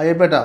അയ്യപ്പേട്ട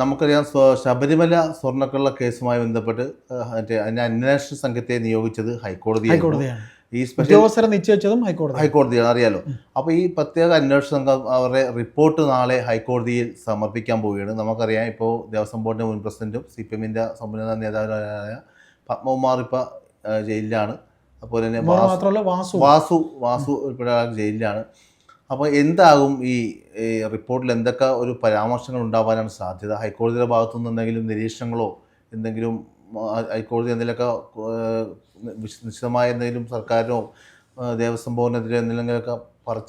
നമുക്കറിയാം ശബരിമല സ്വർണക്കള്ള കേസുമായി ബന്ധപ്പെട്ട് മറ്റേ അതിന്റെ അന്വേഷണ സംഘത്തെ നിയോഗിച്ചത് ഹൈക്കോടതി ഹൈക്കോടതിയാണ്. ഈ സ്പെഷ്യൽ നിശ്ചയിച്ചതും ഹൈക്കോടതി ഹൈക്കോടതിയാണ്. അറിയാലോ? അപ്പോൾ ഈ പ്രത്യേക അന്വേഷണ സംഘം അവരുടെ റിപ്പോർട്ട് നാളെ ഹൈക്കോടതിയിൽ സമർപ്പിക്കാൻ പോവുകയാണ്. നമുക്കറിയാം ഇപ്പോൾ ദേവസ്വം ബോർഡിന്റെ മുൻ പ്രസിഡന്റും സി പി എമ്മിന്റെ സമുന്നത നേതാവായ പത്മകുമാർ ഇപ്പോൾ ജയിലിലാണ്. അതുപോലെ തന്നെ വാസു വാസു വാസു വാസു ഉൾപ്പെടെ ജയിലിലാണ്. അപ്പോൾ എന്താകും ഈ റിപ്പോർട്ടിൽ എന്തൊക്കെ ഒരു പരാമർശങ്ങൾ ഉണ്ടാവാനാണ് സാധ്യത? ഹൈക്കോടതിയുടെ ഭാഗത്തു നിന്ന് എന്തെങ്കിലും നിരീക്ഷണങ്ങളോ എന്തെങ്കിലും ഹൈക്കോടതി എന്തെങ്കിലുമൊക്കെ നിശ്ചിതമായ എന്തെങ്കിലും സർക്കാരിനോ ദേവസ്വം ബോർഡിനെതിരെ എന്തെങ്കിലുമൊക്കെ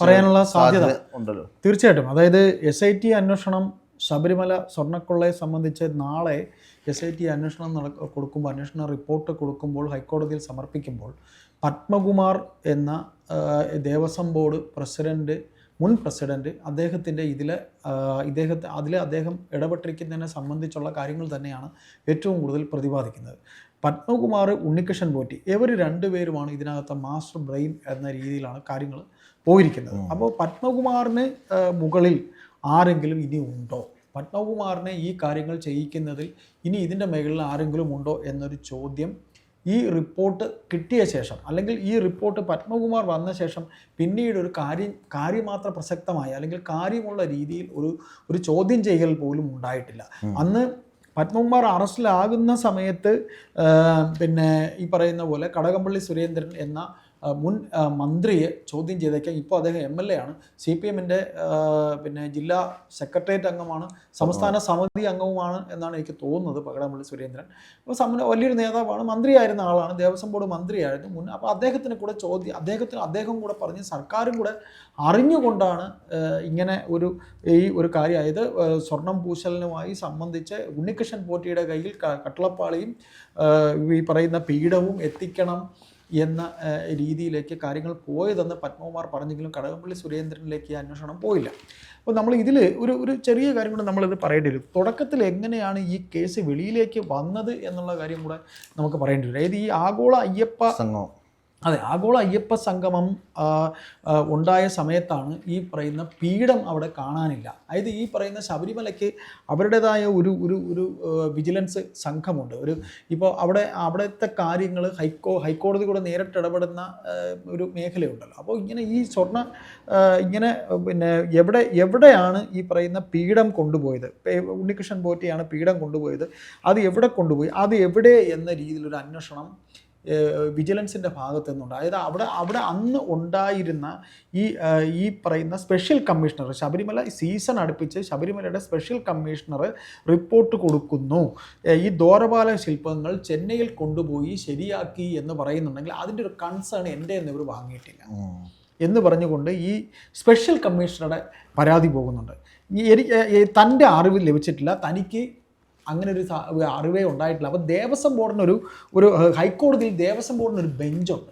പറയാനുള്ള സാധ്യത ഉണ്ടല്ലോ. തീർച്ചയായിട്ടും. അതായത് എസ് ഐ ടി അന്വേഷണം ശബരിമല സ്വർണക്കൊള്ളയെ സംബന്ധിച്ച് നാളെ എസ് ഐ ടി അന്വേഷണം നട കൊടുക്കുമ്പോൾ അന്വേഷണ റിപ്പോർട്ട് കൊടുക്കുമ്പോൾ ഹൈക്കോടതിയിൽ സമർപ്പിക്കുമ്പോൾ പത്മകുമാർ എന്ന ദേവസ്വം ബോർഡ് പ്രസിഡന്റ് മുൻ പ്രസിഡന്റ് അദ്ദേഹത്തിന്റെ ഇതിലെ ഇദ്ദേഹത്തെ അതിൽ അദ്ദേഹം ഇടപെട്ടിരിക്കുന്നതിനെ സംബന്ധിച്ചുള്ള കാര്യങ്ങൾ തന്നെയാണ് ഏറ്റവും കൂടുതൽ പ്രതിപാദിക്കുന്നത്. പത്മകുമാർ ഉണ്ണികൃഷ്ണൻ പോറ്റി ഇവർ രണ്ടുപേരുമാണ് ഇതിനകത്തെ മാസ്റ്റർ ബ്രെയിൻ എന്ന രീതിയിലാണ് കാര്യങ്ങൾ പോയിരിക്കുന്നത്. അപ്പോൾ പത്മകുമാറിന് മുകളിൽ ആരെങ്കിലും ഇനി ഉണ്ടോ? പത്മകുമാറിനെ ഈ കാര്യങ്ങൾ ചെയ്യിക്കുന്നതിൽ ഇനി ഇതിന്റെ മേഖലയിൽ ആരെങ്കിലും ഉണ്ടോ എന്നൊരു ചോദ്യം ഈ റിപ്പോർട്ട് കിട്ടിയ ശേഷം അല്ലെങ്കിൽ ഈ റിപ്പോർട്ട് പത്മകുമാർ വന്ന ശേഷം പിന്നീട് ഒരു കാര്യം കാര്യമാത്ര പ്രസക്തമായ അല്ലെങ്കിൽ കാര്യമുള്ള രീതിയിൽ ഒരു ഒരു ചോദ്യം ചെയ്യൽ പോലും ഉണ്ടായിട്ടില്ല. അന്ന് പത്മകുമാർ അറസ്റ്റിലാകുന്ന സമയത്ത് പിന്നെ ഈ പറയുന്ന പോലെ കടകംപള്ളി സുരേന്ദ്രൻ എന്ന മുൻ മന്ത്രിയെ ചോദ്യം ചെയ്തേക്കാം ഇപ്പോൾ അദ്ദേഹം എം എൽ എ ആണ്. സി പി എമ്മിന്റെ പിന്നെ ജില്ലാ സെക്രട്ടേറിയറ്റ് അംഗമാണ്. സംസ്ഥാന സമിതി അംഗവുമാണ് എന്നാണ് എനിക്ക് തോന്നുന്നത് കടകംപള്ളി സുരേന്ദ്രൻ. അപ്പോൾ സമ വലിയൊരു നേതാവാണ് മന്ത്രിയായിരുന്ന ആളാണ് ദേവസ്വം ബോർഡ് മന്ത്രിയായിരുന്നു മുൻ. അപ്പോൾ അദ്ദേഹത്തിന് കൂടെ ചോദ്യം അദ്ദേഹത്തിന് അദ്ദേഹം കൂടെ പറഞ്ഞ് സർക്കാരും കൂടെ അറിഞ്ഞുകൊണ്ടാണ് ഇങ്ങനെ ഒരു ഈ ഒരു കാര്യമായത്. ആ, സ്വർണം പൂശലിനുമായി സംബന്ധിച്ച് ഉണ്ണികൃഷ്ണൻ പോറ്റിയുടെ കയ്യിൽ കട്ടളപ്പാളിയും ഈ പറയുന്ന പീഠവും എത്തിക്കണം. എന്ന രീതിയിലേക്ക് കാര്യങ്ങൾ പോയതെന്ന് പത്മകുമാർ പറഞ്ഞെങ്കിലും കടകംപള്ളി സുരേന്ദ്രനിലേക്ക് അന്വേഷണം പോയില്ല. അപ്പോൾ നമ്മൾ ഇതിൽ ഒരു ഒരു ചെറിയ കാര്യം കൂടെ നമ്മളിത് പറയേണ്ടി വരും. തുടക്കത്തിൽ എങ്ങനെയാണ് ഈ കേസ് വെളിയിലേക്ക് വന്നത് എന്നുള്ള കാര്യം കൂടെ നമുക്ക് പറയേണ്ടി വരും. അതായത് ഈ ആഗോള അയ്യപ്പ സംഘം അതെ ആഗോള അയ്യപ്പ സംഗമം ഉണ്ടായ സമയത്താണ് ഈ പറയുന്ന പീഠം അവിടെ കാണാനില്ല. അതായത് ഈ പറയുന്ന ശബരിമലയ്ക്ക് അവരുടേതായ ഒരു ഒരു ഒരു വിജിലൻസ് സംഘമുണ്ട്. ഒരു ഇപ്പോൾ അവിടെ അവിടുത്തെ കാര്യങ്ങൾ ഹൈക്കോ ഹൈക്കോടതി കൂടെ നേരിട്ട് ഇടപെടുന്ന ഒരു മേഖലയുണ്ടല്ലോ. അപ്പോൾ ഇങ്ങനെ ഈ സ്വർണ ഇങ്ങനെ പിന്നെ എവിടെ എവിടെയാണ് ഈ പറയുന്ന പീഠം കൊണ്ടുപോയത്? ഉണ്ണികൃഷ്ണൻ പോറ്റിയാണ് പീഠം കൊണ്ടുപോയത്. അത് എവിടെ കൊണ്ടുപോയി? അത് എവിടെ എന്ന രീതിയിലൊരു അന്വേഷണം വിജിലൻസിന്റെ ഭാഗത്തു നിന്നുണ്ട് അതായത് അവിടെ അവിടെ അന്ന് ഉണ്ടായിരുന്ന ഈ ഈ പറയുന്ന സ്പെഷ്യൽ കമ്മീഷണർ ശബരിമല സീസൺ അടുപ്പിച്ച് ശബരിമലയുടെ സ്പെഷ്യൽ കമ്മീഷണർ റിപ്പോർട്ട് കൊടുക്കുന്നു. ഈ ദോരപാല ശില്പങ്ങൾ ചെന്നൈയിൽ കൊണ്ടുപോയി ശരിയാക്കി എന്ന് പറയുന്നുണ്ടെങ്കിൽ അതിന്റെ ഒരു കൺസേൺ എന്റെ എന്ന് ഇവർ വാങ്ങിയിട്ടില്ല. എന്ന് പറഞ്ഞുകൊണ്ട് ഈ സ്പെഷ്യൽ കമ്മീഷണറുടെ പരാതി പോകുന്നുണ്ട്. എനിക്ക് തന്റെ അറിവ് ലഭിച്ചിട്ടില്ല. തനിക്ക് അങ്ങനെ ഒരു അറിവേ ഉണ്ടായിട്ടില്ല. അപ്പോൾ ദേവസ്വം ബോർഡിനൊരു ഒരു ഹൈക്കോടതിയിൽ ദേവസ്വം ബോർഡിനൊരു ബെഞ്ചുണ്ട്.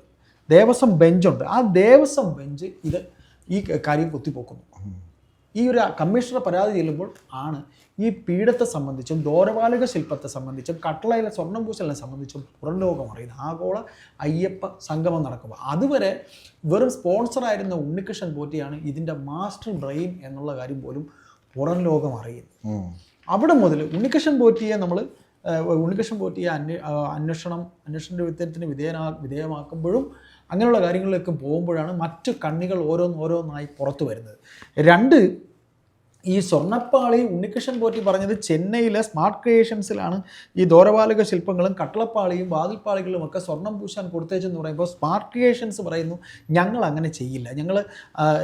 ദേവസ്വം ബെഞ്ചുണ്ട്. ആ ദേവസ്വം ബെഞ്ച് ഇത് ഈ കാര്യം കുത്തിപ്പോക്കുന്നു. ഈ ഒരു കമ്മീഷണർ പരാതി ചെല്ലുമ്പോൾ ആണ് ഈ പീഠത്തെ സംബന്ധിച്ചും ദോരപാലക ശില്പത്തെ സംബന്ധിച്ചും കട്ടളയിലെ സ്വർണം പൂശലിനെ സംബന്ധിച്ചും പുറം ലോകം അറിയുന്നത്. ആഗോള അയ്യപ്പ സംഗമം നടക്കുമ്പോൾ അതുവരെ വെറും സ്പോൺസറായിരുന്ന ഉണ്ണികൃഷ്ണൻ പോറ്റിയാണ് ഇതിന്റെ മാസ്റ്റർ ബ്രെയിൻ എന്നുള്ള കാര്യം പോലും പുറം ലോകം അറിയുന്നത്. അവിടെ മുതൽ ഉണ്ണികൃഷ്ണൻ പോറ്റിയെ നമ്മൾ ഉണ്ണികൃഷ്ണൻ പോറ്റിയെ അന്വേ അന്വേഷണം അന്വേഷണ വിധേയത്തിന് വിധേയനാ വിധേയമാക്കുമ്പോഴും അങ്ങനെയുള്ള കാര്യങ്ങളിലേക്ക് പോകുമ്പോഴാണ് മറ്റു കണ്ണികൾ ഓരോന്ന് ഓരോന്നായി പുറത്തു വരുന്നത്. രണ്ട് ഈ സ്വർണപ്പാളി ഉണ്ണികൃഷ്ണൻ പോറ്റി പറഞ്ഞത് ചെന്നൈയിലെ സ്മാർട്ട് ക്രിയേഷൻസിലാണ്. ഈ ദോരപാലക ശില്പങ്ങളും കട്ടളപ്പാളിയും വാതിൽപ്പാളികളും ഒക്കെ സ്വർണം പൂശാൻ കൊടുത്തേച്ചെന്ന് പറയുമ്പോൾ സ്മാർട്ട് ക്രിയേഷൻസ് പറയുന്നു ഞങ്ങൾ അങ്ങനെ ചെയ്യില്ല. ഞങ്ങൾ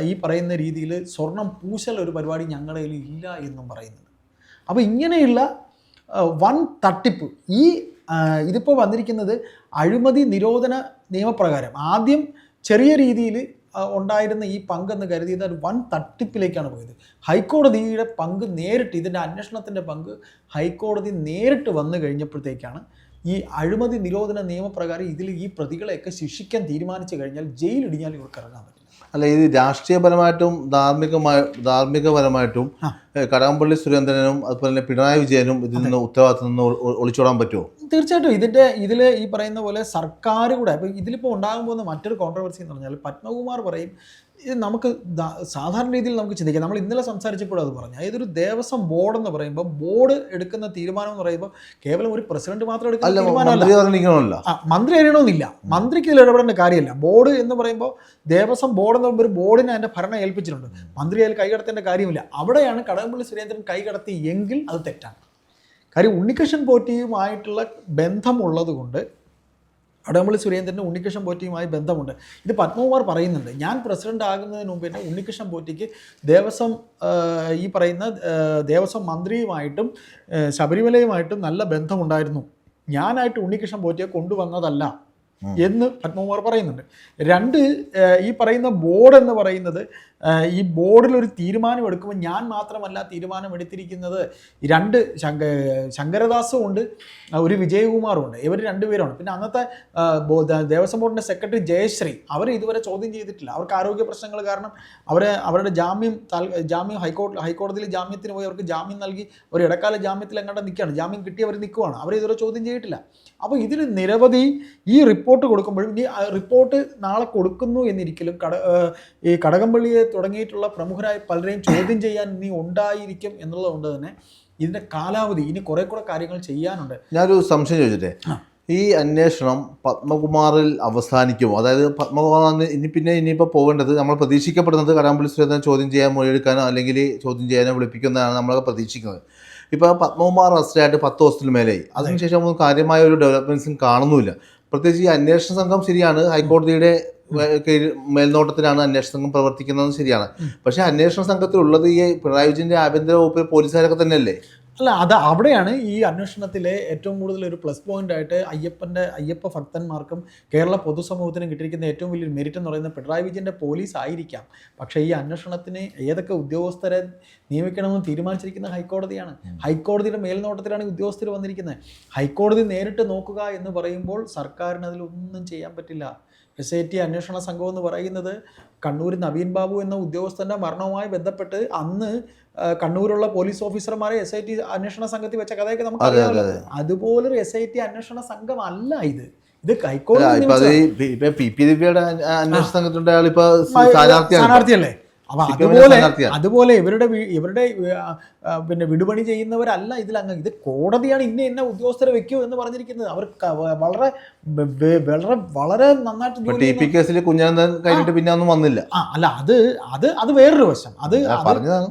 ഈ പറയുന്ന രീതിയിൽ സ്വർണം പൂശൽ ഒരു പരിപാടി ഞങ്ങളുടെ ഇല്ല എന്നും പറയുന്നുണ്ട് അപ്പോൾ ഇങ്ങനെയുള്ള വൻ തട്ടിപ്പ്. ഈ ഇതിപ്പോൾ വന്നിരിക്കുന്നത് അഴിമതി നിരോധന നിയമപ്രകാരം. ആദ്യം ചെറിയ രീതിയിൽ ഉണ്ടായിരുന്ന ഈ പങ്കെന്ന് കരുതിയത് ഒരു വൻ തട്ടിപ്പിലേക്കാണ് പോയത്. ഹൈക്കോടതിയുടെ പങ്ക് നേരിട്ട് ഇതിന്റെ അന്വേഷണത്തിന്റെ പങ്ക് ഹൈക്കോടതി നേരിട്ട് വന്നു കഴിഞ്ഞപ്പോഴത്തേക്കാണ് ഈ അഴിമതി നിരോധന നിയമപ്രകാരം ഇതിൽ ഈ പ്രതികളെയൊക്കെ ശിക്ഷിക്കാൻ തീരുമാനിച്ചു കഴിഞ്ഞാൽ ജയിലിടിഞ്ഞാൽ ഇവർക്ക് ഇറങ്ങാൻ പറ്റില്ല അല്ല ഇത് രാഷ്ട്രീയപരമായിട്ടും ധാർമ്മികമായ ധാർമ്മികപരമായിട്ടും കടകംപള്ളി സുരേന്ദ്രനും അതുപോലെ തന്നെ പിണറായി വിജയനും ഇതിൽ നിന്ന് ഉത്തരവാദിത്തം നിന്ന് ഒളിച്ചോടാൻ പറ്റുമോ? തീർച്ചയായിട്ടും. ഇതിന്റെ ഇതിൽ ഈ പറയുന്ന പോലെ സർക്കാർ കൂടെ അപ്പോൾ ഇതിലിപ്പോൾ ഉണ്ടാകാൻ പോകുന്ന മറ്റൊരു കോൺട്രവേഴ്സി എന്ന് പറഞ്ഞാൽ പത്മകുമാർ പറയും ഇത് നമുക്ക് സാധാരണ രീതിയിൽ നമുക്ക് ചിന്തിക്കാം. നമ്മൾ ഇന്നലെ സംസാരിച്ചപ്പോഴും അത് പറഞ്ഞു. അതായത് ഒരു ദേവസ്വം ബോർഡ് എന്ന് പറയുമ്പോൾ ബോർഡ് എടുക്കുന്ന തീരുമാനം എന്ന് പറയുമ്പോൾ കേവലം ഒരു പ്രസിഡന്റ് മാത്രം എടുക്കുന്ന തീരുമാനമല്ല. മന്ത്രി അറിയണമെന്നില്ല. മന്ത്രിക്ക് ഇതിൽ ഇടപെടേണ്ട കാര്യമില്ല. ബോർഡ് എന്ന് പറയുമ്പോൾ ദേവസ്വം ബോർഡ് എന്ന് പറയുമ്പോൾ ഒരു ബോർഡിനെ അതിന്റെ ഭരണം ഏൽപ്പിച്ചിട്ടുണ്ട്. മന്ത്രി അതിൽ കൈകടത്തേണ്ട കാര്യമില്ല. അവിടെയാണ് കടകംപള്ളി സുരേന്ദ്രൻ കൈകടത്തി എങ്കിൽ അത് തെറ്റാണ്. കാര്യം ഉണ്ണികൃഷ്ണൻ പോറ്റിയുമായിട്ടുള്ള ബന്ധമുള്ളത് കൊണ്ട് കടകംപള്ളി സുരേന്ദ്രന് ഉണ്ണികൃഷ്ണൻ പോറ്റിയുമായി ബന്ധമുണ്ട്. ഇത് പത്മകുമാർ പറയുന്നുണ്ട്. ഞാൻ പ്രസിഡന്റ് ആകുന്നതിന് മുമ്പ് തന്നെ ഉണ്ണികൃഷ്ണൻ പോറ്റിക്ക് ദേവസ്വം ഈ പറയുന്ന ദേവസ്വം മന്ത്രിയുമായിട്ടും ശബരിമലയുമായിട്ടും നല്ല ബന്ധമുണ്ടായിരുന്നു. ഞാനായിട്ട് ഉണ്ണികൃഷ്ണൻ പോറ്റിയെ കൊണ്ടുവന്നതല്ല എന്ന് പത്മകുമാർ പറയുന്നുണ്ട്. രണ്ട് ഈ പറയുന്ന ബോർഡ് എന്ന് പറയുന്നത് ഈ ബോർഡിൽ ഒരു തീരുമാനം എടുക്കുമ്പോൾ ഞാൻ മാത്രമല്ല തീരുമാനം എടുത്തിരിക്കുന്നത് രണ്ട് ശങ്ക ശങ്കരദാസും ഉണ്ട് ഒരു വിജയകുമാറും ഉണ്ട്. ഇവർ രണ്ടുപേരുമാണ് പിന്നെ അന്നത്തെ ദേവസ്വം ബോർഡിന്റെ സെക്രട്ടറി ജയശ്രീ അവർ ഇതുവരെ ചോദ്യം ചെയ്തിട്ടില്ല. അവർക്ക് ആരോഗ്യ പ്രശ്നങ്ങൾ കാരണം അവരെ അവരുടെ ജാമ്യം ജാമ്യം ഹൈക്കോടതി ഹൈക്കോടതിയിൽ ജാമ്യത്തിന് പോയി അവർക്ക് ജാമ്യം നൽകി ഒരു ഇടക്കാല ജാമ്യത്തിൽ എങ്ങാണ്ട് നിൽക്കുകയാണ്. ജാമ്യം കിട്ടി അവർ നിൽക്കുവാണ്. അവർ ഇതുവരെ ചോദ്യം ചെയ്തിട്ടില്ല. അപ്പോൾ ഇതിന് നിരവധി ഈ റിപ്പോർട്ട് കൊടുക്കുമ്പോഴും ഈ റിപ്പോർട്ട് നാളെ കൊടുക്കുന്നു എന്നിരിക്കലും കട ഈ കടകംപള്ളിയെ തുടങ്ങിയിട്ടുള്ള പ്രമുഖരായ പലരെയും ചോദ്യം ചെയ്യാൻ ഇനി ഉണ്ടായിരിക്കും എന്നുള്ളതുകൊണ്ട് തന്നെ ഇതിന്റെ കാലാവധി ഇനി കുറേ കൂടെ കാര്യങ്ങൾ ചെയ്യാനുണ്ട്. ഞാനൊരു സംശയം ചോദിച്ചിട്ടെ. ഈ അന്വേഷണം പത്മകുമാറിൽ അവസാനിക്കുമോ അതായത് പത്മകുമാറിന് ഇനി പിന്നെ ഇനിയിപ്പോൾ പോകേണ്ടത്. നമ്മൾ പ്രതീക്ഷിക്കപ്പെടുന്നത് കടാമ്പള്ളി സുരേന്ദ്രൻ ചോദ്യം ചെയ്യാൻ മൊഴിയെടുക്കാനോ അല്ലെങ്കിൽ ചോദ്യം ചെയ്യാനോ വിളിപ്പിക്കുന്നതാണ് നമ്മളൊക്കെ പ്രതീക്ഷിക്കുന്നത്. ഇപ്പോൾ പത്മകുമാർ അറസ്റ്റായിട്ട് പത്ത് ദിവസത്തിന് മേലെയായി. അതിനുശേഷം ഒന്നും കാര്യമായ ഒരു ഡെവലപ്മെൻസും കാണുന്നില്ല പ്രത്യേകിച്ച് ഈ അന്വേഷണ സംഘം ശരിയാണ്. ഹൈക്കോടതിയുടെ മേൽനോട്ടത്തിലാണ് അന്വേഷണ സംഘം പ്രവർത്തിക്കുന്നത് ശരിയാണ്. പക്ഷേ അന്വേഷണ സംഘത്തിലുള്ളത് ഈ പിണറായി വിജയന്റെ ആഭ്യന്തര വകുപ്പ് പോലീസുകാരൊക്കെ തന്നെയല്ലേ? അല്ല അത് അവിടെയാണ് ഈ അന്വേഷണത്തിലെ ഏറ്റവും കൂടുതൽ ഒരു പ്ലസ് പോയിന്റ് ആയിട്ട് അയ്യപ്പന്റെ അയ്യപ്പ ഭക്തന്മാർക്കും കേരള പൊതുസമൂഹത്തിനും കിട്ടിയിരിക്കുന്ന ഏറ്റവും വലിയൊരു മെരിറ്റ് എന്ന് പറയുന്നത് പിണറായി വിജയന്റെ പോലീസ് ആയിരിക്കാം. പക്ഷേ ഈ അന്വേഷണത്തിന് ഏതൊക്കെ ഉദ്യോഗസ്ഥരെ നിയമിക്കണമെന്ന് തീരുമാനിച്ചിരിക്കുന്ന ഹൈക്കോടതിയാണ്. ഹൈക്കോടതിയുടെ മേൽനോട്ടത്തിലാണ് ഉദ്യോഗസ്ഥർ വന്നിരിക്കുന്നത്. ഹൈക്കോടതി നേരിട്ട് നോക്കുക എന്ന് പറയുമ്പോൾ സർക്കാരിന് അതിലൊന്നും ചെയ്യാൻ പറ്റില്ല. എസ് ഐ ടി അന്വേഷണ സംഘം എന്ന് പറയുന്നത് കണ്ണൂർ നവീൻ ബാബു എന്ന ഉദ്യോഗസ്ഥന്റെ മരണവുമായി ബന്ധപ്പെട്ട് അന്ന് കണ്ണൂരുള്ള പോലീസ് ഓഫീസർമാരെ എസ് ഐ ടി അന്വേഷണ സംഘത്തിൽ വെച്ച കഥയൊക്കെ നമുക്ക് അതെ, അറിയാമല്ലോ അതെ, അതുപോലൊരു എസ് ഐ ടി അന്വേഷണ സംഘം അല്ല ഇത് ഇത് കൈക്കോട്ടെ സ്ഥാനാർത്ഥിയല്ലേ? അപ്പൊ അതുപോലെ അതുപോലെ ഇവരുടെ ഇവരുടെ പിന്നെ വിടുപണി ചെയ്യുന്നവരല്ല ഇതിലങ്ങ്. ഇത് കോടതിയാണ് ഇന്ന ഇന്ന ഉദ്യോഗസ്ഥരെ വെക്കൂ എന്ന് പറഞ്ഞിരിക്കുന്നത്. അവർ വളരെ വളരെ വളരെ നന്നായിട്ട് ടി പി കേസിൽ കുഞ്ഞനന്ദൻ കഴിഞ്ഞിട്ട് പിന്നെ ഒന്നും വന്നില്ല. ആ അല്ല അത് അത് അത് വേറൊരു വശം. അത്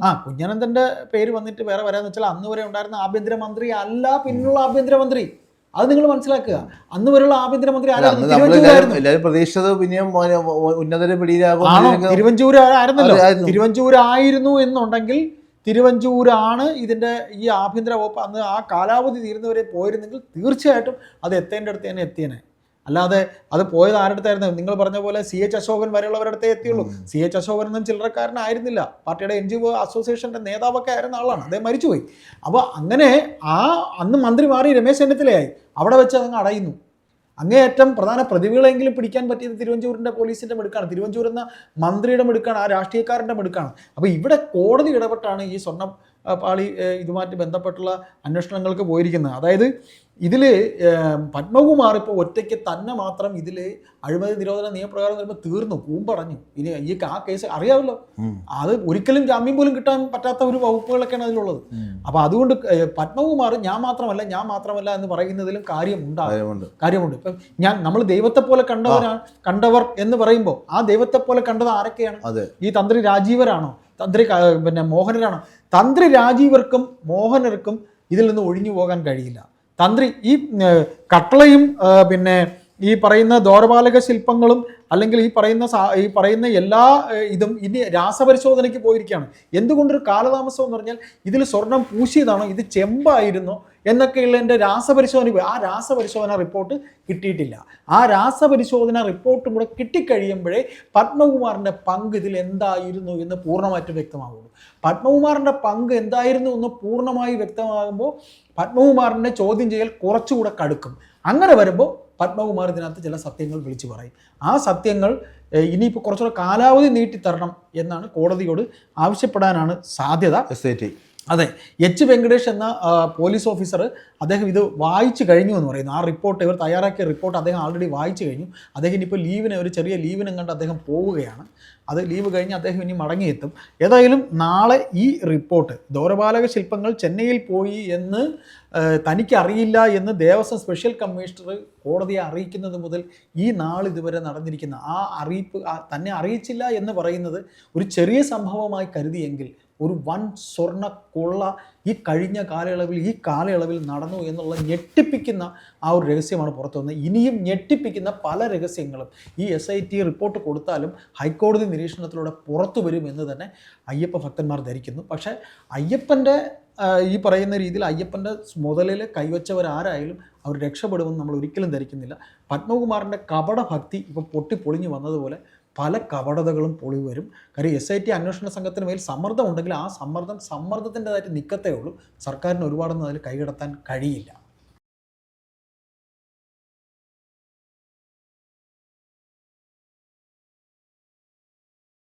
ആ കുഞ്ഞാനന്ദന്റെ പേര് വന്നിട്ട് വേറെ വരാന്ന് വെച്ചാൽ അന്ന് വരെ ഉണ്ടായിരുന്ന ആഭ്യന്തരമന്ത്രി അല്ല പിന്നുള്ള ആഭ്യന്തരമന്ത്രി. അത് നിങ്ങൾ മനസ്സിലാക്കുക. അന്ന് വരെയുള്ള ആഭ്യന്തരമന്ത്രി തിരുവഞ്ചൂരായിരുന്നു. എല്ലാവരും പ്രതീക്ഷിച്ചത് പിന്നെയും മോനെ- ഉന്നതരെ പിടിയിലാകും തിരുവഞ്ചൂർ ആയിരുന്നല്ലോ അതെ, ആയിരുന്നു. തിരുവഞ്ചൂർ ആയിരുന്നു എന്നുണ്ടെങ്കിൽ തിരുവഞ്ചൂരാണ് ഇതിന്റെ ഈ ആഭ്യന്തര വകുപ്പ് അന്ന് ആ കാലാവധി തീരുന്നവരെ പോയിരുന്നെങ്കിൽ തീർച്ചയായിട്ടും അത് എത്തേണ്ട അടുത്ത് തന്നെ എത്തിയനെ. അല്ലാതെ അത് പോയത് ആരുടെ അടുത്തായിരുന്നു നിങ്ങൾ പറഞ്ഞ പോലെ സി എച്ച് അശോകൻ വരെയുള്ളവരുടെ അടുത്തേ എത്തിയുള്ളൂ സി എച്ച് അശോകൻ ഒന്നും ചില്ലറക്കാരനായിരുന്നില്ല. പാർട്ടിയുടെ എൻ ജി ഒ അസോസിയേഷന്റെ നേതാവൊക്കെ ആയിരുന്ന ആളാണ്. അദ്ദേഹം മരിച്ചുപോയി. അപ്പോൾ അങ്ങനെ ആ അന്ന് മന്ത്രി മാറി രമേശ് ചെന്നിത്തലയായി. അവിടെ വെച്ച് അങ്ങ് അടയുന്നു. അങ്ങേയറ്റം പ്രധാന പ്രതികളെങ്കിലും പിടിക്കാൻ പറ്റിയത് തിരുവഞ്ചൂരിന്റെ പോലീസിന്റെ മെടുക്കാണ്. തിരുവഞ്ചൂർ എന്ന മന്ത്രിയുടെ മെടുക്കാണ് ആ രാഷ്ട്രീയക്കാരന്റെ മെടുക്കാണ്. അപ്പോൾ ഇവിടെ കോടതി ഇടപെട്ടാണ് ഈ സ്വർണ പാളി ഇതുമായിട്ട് ബന്ധപ്പെട്ടുള്ള അന്വേഷണങ്ങൾക്ക് പോയിരിക്കുന്നത്. അതായത് ഇതിൽ പത്മകുമാർ ഇപ്പോൾ ഒറ്റയ്ക്ക് തന്നെ മാത്രം ഇതിൽ അഴിമതി നിരോധന നിയമപ്രകാരം വരുമ്പോൾ തീർന്നു കൂമ്പടഞ്ഞു ഇനി ഈ ആ കേസ് അറിയാമല്ലോ. അത് ഒരിക്കലും ജാമ്യം പോലും കിട്ടാൻ പറ്റാത്ത ഒരു വകുപ്പുകളൊക്കെയാണ് അതിലുള്ളത്. അപ്പോൾ അതുകൊണ്ട് പത്മകുമാർ ഞാൻ മാത്രമല്ല ഞാൻ മാത്രമല്ല എന്ന് പറയുന്നതിലും കാര്യമുണ്ടാകും കാര്യമുണ്ട്. കാര്യമുണ്ട്. ഇപ്പം ഞാൻ നമ്മൾ ദൈവത്തെ പോലെ കണ്ടവരാണ് കണ്ടവർ എന്ന് പറയുമ്പോൾ ആ ദൈവത്തെ പോലെ കണ്ടത് ആരൊക്കെയാണ്? ഈ തന്ത്രി രാജീവരാണോ? തന്ത്രി പിന്നെ മോഹനരാണോ? തന്ത്രി രാജീവർക്കും മോഹനർക്കും ഇതിൽ നിന്ന് ഒഴിഞ്ഞു പോകാൻ കഴിയില്ല. തന്ത്രി ഈ കട്ടളയും പിന്നെ ഈ പറയുന്ന ദോരപാലക ശില്പങ്ങളും അല്ലെങ്കിൽ ഈ പറയുന്ന ഈ പറയുന്ന എല്ലാ ഇതും ഇനി രാസപരിശോധനയ്ക്ക് പോയിരിക്കുകയാണ്. എന്തുകൊണ്ടൊരു കാലതാമസം എന്ന് പറഞ്ഞാൽ ഇതിൽ സ്വർണം പൂശിയതാണോ? ഇത് ചെമ്പായിരുന്നോ? എന്നൊക്കെയുള്ളതിന്റെ രാസപരിശോധന പോയി. ആ രാസപരിശോധന റിപ്പോർട്ട് കിട്ടിയിട്ടില്ല. ആ രാസപരിശോധന റിപ്പോർട്ടും കൂടെ കിട്ടിക്കഴിയുമ്പോഴേ പത്മകുമാറിന്റെ പങ്ക് ഇതിൽ എന്തായിരുന്നു എന്ന് പൂർണമായിട്ട് വ്യക്തമാകുള്ളൂ പത്മകുമാറിന്റെ പങ്ക് എന്തായിരുന്നു എന്ന് പൂർണമായി വ്യക്തമാകുമ്പോൾ പത്മകുമാറിന്റെ ചോദ്യം ചെയ്യൽ കുറച്ചുകൂടെ കടുക്കും. അങ്ങനെ വരുമ്പോൾ പത്മകുമാർ ഇതിനകത്ത് ചില സത്യങ്ങൾ വിളിച്ചു പറയും. ആ സത്യങ്ങൾ ഇനിയിപ്പോൾ കുറച്ചുകൂടെ കാലാവധി നീട്ടിത്തരണം എന്നാണ് കോടതിയോട് ആവശ്യപ്പെടാനാണ് സാധ്യത. എസ് ഐ ടി അതെ എച്ച് വെങ്കടേഷ് എന്ന പോലീസ് ഓഫീസർ അദ്ദേഹം ഇത് വായിച്ചു കഴിഞ്ഞു എന്ന് പറയുന്നു. ആ റിപ്പോർട്ട് ഇവർ തയ്യാറാക്കിയ റിപ്പോർട്ട് അദ്ദേഹം ആൾറെഡി വായിച്ചു കഴിഞ്ഞു. അദ്ദേഹം ഇനിയിപ്പോൾ ലീവിന് ഒരു ചെറിയ ലീവിനും കണ്ട് അദ്ദേഹം പോവുകയാണ്. അത് ലീവ് കഴിഞ്ഞ് അദ്ദേഹം ഇനി മടങ്ങിയെത്തും. ഏതായാലും നാളെ ഈ റിപ്പോർട്ട് ദൗരപാലക ശില്പങ്ങൾ ചെന്നൈയിൽ പോയി എന്ന് തനിക്കറിയില്ല എന്ന് ദേവസ്വം സ്പെഷ്യൽ കമ്മീഷണർ കോടതിയെ അറിയിക്കുന്നത് മുതൽ ഈ നാൾ ഇതുവരെ നടന്നിരിക്കുന്ന ആ അറിയിപ്പ് തന്നെ അറിയിച്ചില്ല എന്ന് പറയുന്നത് ഒരു ചെറിയ സംഭവമായി കരുതിയെങ്കിൽ ഒരു വൻ സ്വർണ കൊള്ള ഈ കഴിഞ്ഞ കാലയളവിൽ ഈ കാലയളവിൽ നടന്നു എന്നുള്ള ഞെട്ടിപ്പിക്കുന്ന ആ ഒരു രഹസ്യമാണ് പുറത്തു വന്നത്. ഇനിയും ഞെട്ടിപ്പിക്കുന്ന പല രഹസ്യങ്ങളും ഈ എസ് ഐ ടി റിപ്പോർട്ട് കൊടുത്താലും ഹൈക്കോടതി നിരീക്ഷണത്തിലൂടെ പുറത്തു വരും എന്ന് തന്നെ അയ്യപ്പ ഭക്തന്മാർ ധരിക്കുന്നു. പക്ഷേ അയ്യപ്പന്റെ ഈ പറയുന്ന രീതിയിൽ അയ്യപ്പന്റെ മുതലിൽ കൈവച്ചവരാരായാലും അവർ രക്ഷപ്പെടുമെന്ന് നമ്മൾ ഒരിക്കലും ധരിക്കുന്നില്ല. പത്മകുമാറിന്റെ കപട ഭക്തി ഇപ്പോൾ പൊട്ടിപ്പൊളിഞ്ഞു വന്നതുപോലെ പല കപടതകളും പൊളി വരും. കാര്യം എസ് ഐ ടി അന്വേഷണ സംഘത്തിന് മേൽ സമ്മർദ്ദം ഉണ്ടെങ്കിൽ ആ സമ്മർദ്ദം സമ്മർദ്ദത്തിന്റെതായിട്ട് നിൽക്കത്തേ ഉള്ളൂ. സർക്കാരിന് ഒരുപാടൊന്നും അതിൽ കൈകടത്താൻ കഴിയില്ല.